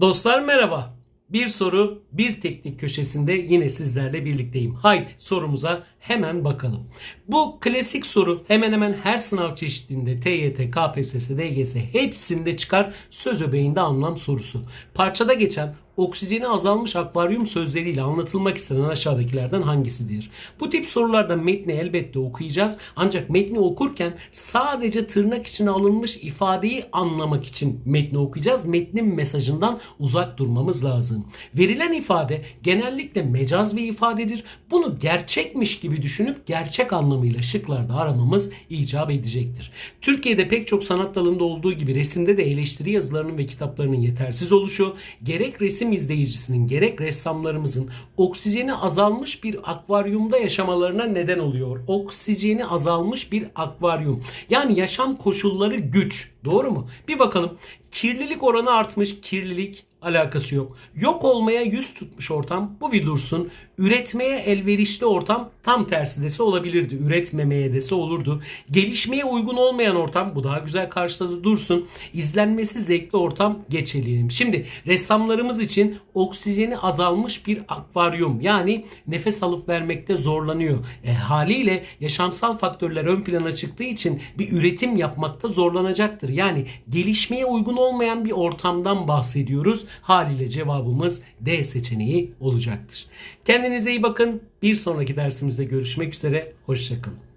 Dostlar merhaba. Bir soru, bir teknik köşesinde yine sizlerle birlikteyim. Haydi sorumuza hemen bakalım. Bu klasik soru hemen hemen her sınav çeşitinde TYT, KPSS, DGS hepsinde çıkar söz öbeğinde anlam sorusu. Parçada geçen oksijeni azalmış akvaryum sözleriyle anlatılmak istenen aşağıdakilerden hangisidir? Bu tip sorularda metni elbette okuyacağız. Ancak metni okurken sadece tırnak içine alınmış ifadeyi anlamak için metni okuyacağız. Metnin mesajından uzak durmamız lazım. Verilen ifade genellikle mecaz bir ifadedir. Bunu gerçekmiş gibi düşünüp gerçek anlamıyla şıklarda aramamız icap edecektir. Türkiye'de pek çok sanat dalında olduğu gibi resimde de eleştiri yazılarının ve kitaplarının yetersiz oluşu, gerek resim izleyicisinin gerek ressamlarımızın oksijeni azalmış bir akvaryumda yaşamalarına neden oluyor. Oksijeni azalmış bir akvaryum. Yani yaşam koşulları güç. Doğru mu? Bir bakalım. Kirlilik oranı artmış. Kirlilik alakası yok. Yok olmaya yüz tutmuş ortam bu bir dursun. Üretmeye elverişli ortam tam tersi dese olabilirdi. Üretmemeye dese olurdu. Gelişmeye uygun olmayan ortam bu daha güzel karşıladı dursun. İzlenmesi zevkli ortam geçelim. Şimdi ressamlarımız için oksijeni azalmış bir akvaryum yani nefes alıp vermekte zorlanıyor. E, haliyle yaşamsal faktörler ön plana çıktığı için bir üretim yapmakta zorlanacaktır. Yani gelişmeye uygun olmayan bir ortamdan bahsediyoruz. Haliyle cevabımız D seçeneği olacaktır. Kendinize iyi bakın. Bir sonraki dersimizde görüşmek üzere. Hoşçakalın.